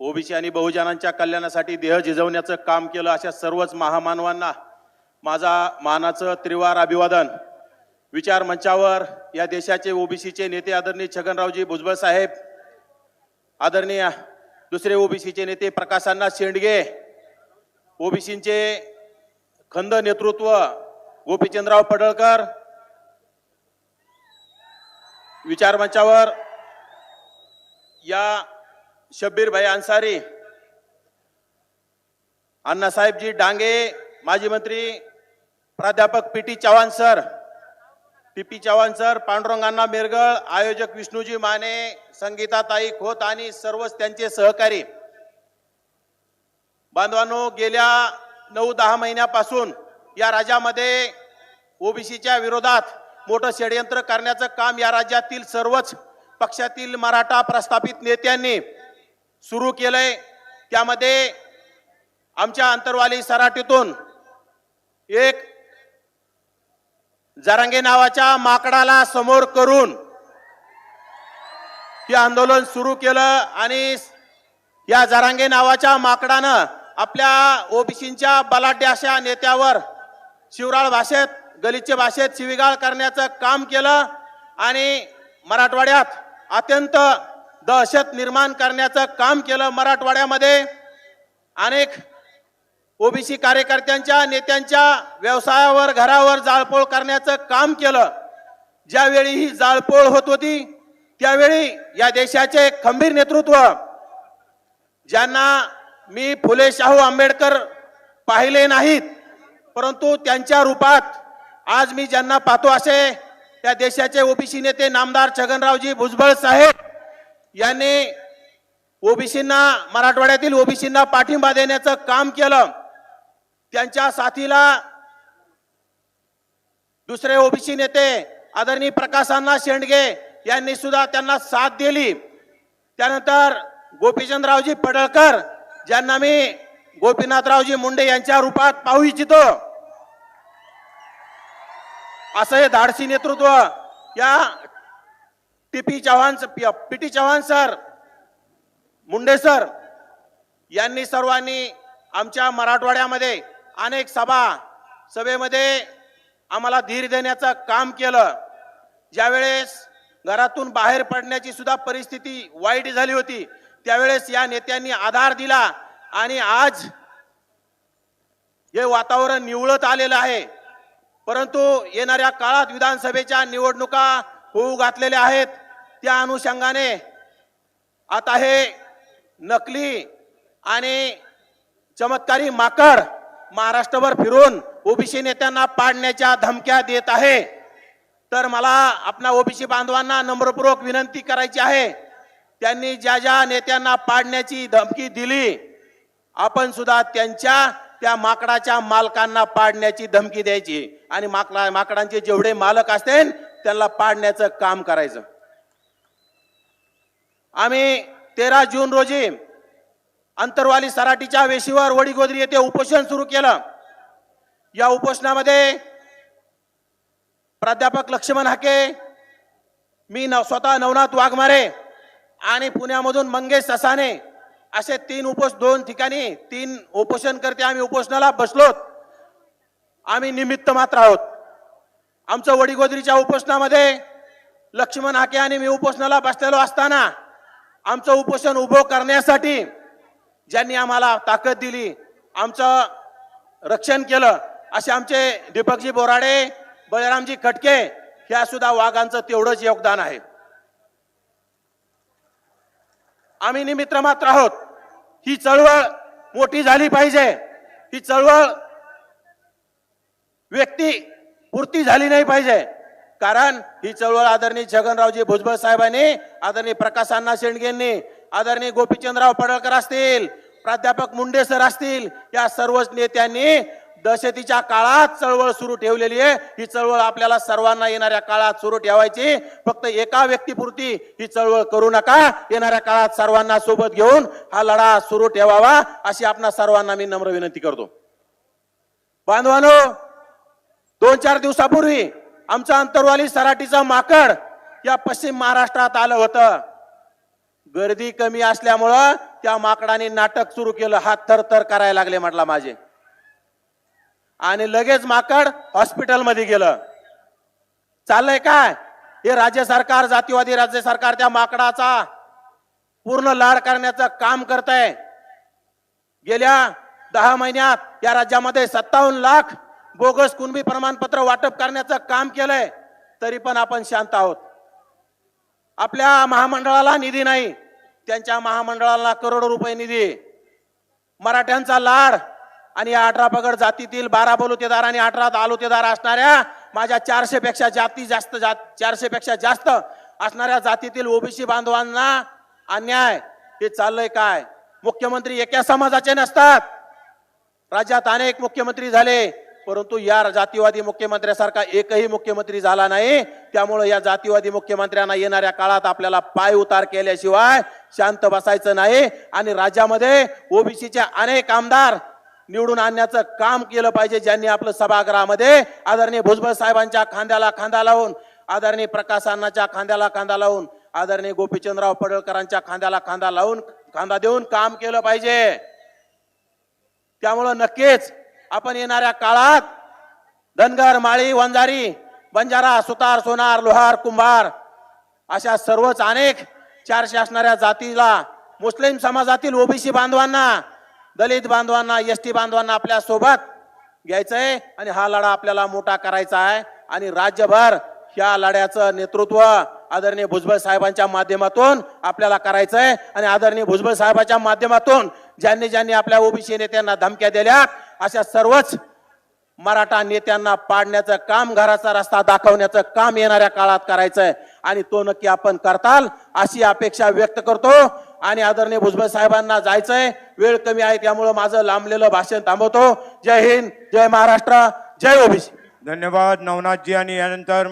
OBC आणि बहुजनांच्या कल्याणासाठी देह झिजवण्याचं काम केलं अशा सर्वच महामानवांना माझा मानाचं त्रिवार अभिवादन. विचार मंचावर या देशाचे ओबीसीचे नेते आदरणीय छगनरावजी भुजबळ साहेब आदरणीय दुसरे ओबीसीचे नेते प्रकाशांना शेंडगे ओबीसींचे खंद नेतृत्व गोपीचंदराव पडळकर विचार मंचावर या शब्बीर भाई अन्सारी अण्णासाहेबजी डांगे माजी मंत्री प्राध्यापक P T Chavan sir P P Chavan sir पांडुरंगांना Mirgal आयोजक विष्णूजी माने संगीताताई खोत आणि सर्वच त्यांचे सहकारी. बांधवांनो गेल्या नऊ दहा महिन्यापासून या राज्यामध्ये ओबीसीच्या विरोधात मोठं षडयंत्र करण्याचं काम या राज्यातील सर्वच पक्षातील मराठा प्रस्थापित नेत्यांनी सुरू केलंय. त्यामध्ये आमच्या अंतरवाली सराटीतून एक जारांगे नावाच्या माकडाला समोर करून हे आंदोलन सुरू केलं आणि या जरांगे नावाच्या माकडानं आपल्या ओबीसींच्या बलाढ्य अशा नेत्यावर शिवराळ भाषेत गलिच्छ भाषेत शिविगाळ करण्याचं काम केलं आणि मराठवाड्यात अत्यंत दहशत निर्माण करण्याचं काम केलं मराठवाड्यामध्ये. अनेक ओबीसी कार्यकर्त्यांच्या नेत्यांच्या व्यवसायावर घरावर जाळपोळ करण्याचं काम केलं. ज्यावेळी ही जाळपोळ होत होती त्यावेळी या देशाचे खंबीर नेतृत्व ज्यांना मी फुले शाहू आंबेडकर पाहिले नाहीत परंतु त्यांच्या रूपात आज मी ज्यांना पाहतो असे त्या देशाचे ओबीसी नेते नामदार छगनरावजी भुजबळ साहेब यांनी ओबीसींना मराठवाड्यातील ओबीसींना पाठिंबा देण्याचं काम केलं. त्यांच्या साथीला दुसरे ओबीसी नेते आदरणीय प्रकाशांना शेंडगे यांनी सुद्धा त्यांना साथ दिली. त्यानंतर गोपीचंदरावजी पडळकर ज्यांना मी गोपीनाथरावजी मुंडे यांच्या रूपात पाहू इच्छितो. असं हे धाडसी नेतृत्व या TP Chavan P T Chavan sir Munde sir यांनी सर्वांनी आमच्या मराठवाड्यामध्ये अनेक सभा सभेमध्ये आम्हाला धीर देण्याचं काम केलं. ज्यावेळेस घरातून बाहेर पडण्याची सुद्धा परिस्थिती वाईट झाली होती त्यावेळेस या नेत्यांनी आधार दिला आणि आज हे वातावरण निवळत आलेलं आहे. परंतु येणाऱ्या काळात विधानसभेच्या निवडणुका होऊ घातलेले आहेत. त्या अनुषंगाने आता हे नकली आणि चमत्कारी माकड महाराष्ट्रभर फिरून ओबीसी नेत्यांना पाडण्याच्या धमक्या देत आहे. तर मला आपल्या ओबीसी बांधवांना नम्रपूर्वक विनंती करायची आहे. त्यांनी ज्या ज्या नेत्यांना पाडण्याची धमकी दिली आपण सुद्धा त्यांच्या त्या माकडाच्या मालकांना पाडण्याची धमकी द्यायची. आणि माकडा माकडांचे जेवढे मालक असतील त्यांना पाडण्याचं काम करायचं. आम्ही तेरा जून रोजी अंतरवाली सराटीच्या वेशीवर वडीगोदरी येथे उपोषण सुरू केलं. या उपोषणामध्ये प्राध्यापक लक्ष्मण हाके मी नव स्वतः नवनाथ वाघमारे आणि पुण्यामधून मंगेश ससाने असे तीन उपोष दोन ठिकाणी तीन उपोषण करते आम्ही उपोषणाला बसलोत. आम्ही निमित्त मात्र आहोत. आमचं वडीगोदरीच्या उपोषणामध्ये लक्ष्मण हाके आणि मी उपोषणाला बसलेलो असताना आमचं उपोषण उभं करण्यासाठी ज्यांनी आम्हाला ताकद दिली आमचं रक्षण केलं असे आमचे दीपकजी बोराडे बळीरामजी खटके ह्या सुद्धा वाघांचं तेवढंच योगदान आहे. आम्ही निमित्र मात्र आहोत. ही चळवळ मोठी झाली पाहिजे. ही चळवळ व्यक्ती पूर्ती झाली नाही पाहिजे. कारण ही चळवळ आदरणीय छगनरावजी भुजबळ साहेबांनी आदरणीय प्रकाश अण्णा शेंडगेंनी आदरणीय गोपीचंदराव पडळकर असतील प्राध्यापक मुंडे सर असतील या सर्वच नेत्यांनी दहशतीच्या काळात चळवळ सुरू ठेवलेली आहे. ही चळवळ आपल्याला सर्वांना येणाऱ्या काळात सुरू ठेवायची. फक्त एका व्यक्तीपुरती ही चळवळ करू नका. येणाऱ्या काळात सर्वांना सोबत घेऊन हा लढा सुरू ठेवावा अशी आपणा सर्वांना मी नम्र विनंती करतो. बांधवानो दोन चार दिवसापूर्वी आमचा अंतरवाली सराटीचा माकड या पश्चिम महाराष्ट्रात आलं होतं. गर्दी कमी असल्यामुळं त्या माकडाने नाटक सुरू केलं. हात थर थर करायला लागले म्हटला माझे. आणि लगेच माकड हॉस्पिटलमध्ये गेलं. चाललंय काय? हे राज्य सरकार जातीवादी राज्य सरकार त्या माकडाचा पूर्ण लाड करण्याचं काम करत आहे गेल्या दहा महिन्यात या राज्यामध्ये सत्तावन्न लाख बोगस कुणबी प्रमाणपत्र वाटप करण्याचं काम केलंय तरी पण आपण शांत आहोत. आपल्या महामंडळाला निधी नाही त्यांच्या महामंडळाला करोडो रुपये निधी. मराठ्यांचा लाड आणि या अठरा पगड जातीतील बारा बलुतेदार आणि अठरा तालुतेदार असणाऱ्या माझ्या चारशे पेक्षा जाती जास्त जात चारशे पेक्षा जास्त असणाऱ्या जातीतील ओबीसी बांधवांना अन्याय हे चाललंय काय? मुख्यमंत्री एका समाजाचे नसतात. राज्यात अनेक मुख्यमंत्री झाले. परंतु या जातीवादी मुख्यमंत्र्यासारखा एकही मुख्यमंत्री झाला नाही. त्यामुळे या जातीवादी मुख्यमंत्र्यांना येणाऱ्या काळात आपल्याला पाय उतार केल्याशिवाय शांत बसायचं नाही. आणि राज्यामध्ये ओबीसीचे अनेक आमदार निवडून आणण्याचं काम केलं पाहिजे ज्यांनी आपलं सभागृहामध्ये आदरणीय भुजबळ साहेबांच्या खांद्याला खांदा लावून आदरणीय प्रकाश अण्णाच्या खांद्याला खांदा लावून आदरणीय गोपीचंदराव पडळकरांच्या खांद्याला खांदा लावून खांदा देऊन काम केलं पाहिजे. त्यामुळं नक्कीच आपण येणाऱ्या काळात धनगर माळी वंजारी बंजारा सुतार सोनार लोहार कुंभार अशा सर्वच अनेक चारशे असणाऱ्या जातीला मुस्लिम समाजातील ओबीसी बांधवांना दलित बांधवांना एस टी बांधवांना आपल्यासोबत घ्यायचंय आणि हा लढा आपल्याला मोठा करायचा आहे. आणि राज्यभर ह्या लढ्याचं नेतृत्व आदरणीय भुजबळ साहेबांच्या माध्यमातून आपल्याला करायचंय. आणि आदरणीय भुजबळ साहेबांच्या माध्यमातून ज्यांनी ज्यांनी आपल्या ओबीसी नेत्यांना धमक्या दिल्या अशा सर्वच मराठा नेत्यांना पाडण्याचं काम घराचा रस्ता दाखवण्याचं काम येणाऱ्या काळात करायचंय. आणि तो नक्की आपण करताल अशी अपेक्षा व्यक्त करतो. आणि आदरणीय भुजबळ साहेबांना जायचंय. वेळ कमी आहे त्यामुळं माझं लांबलेलं भाषण थांबवतो. जय हिंद जय महाराष्ट्र जय ओबीसी. धन्यवाद नवनाथजी आणि यानंतर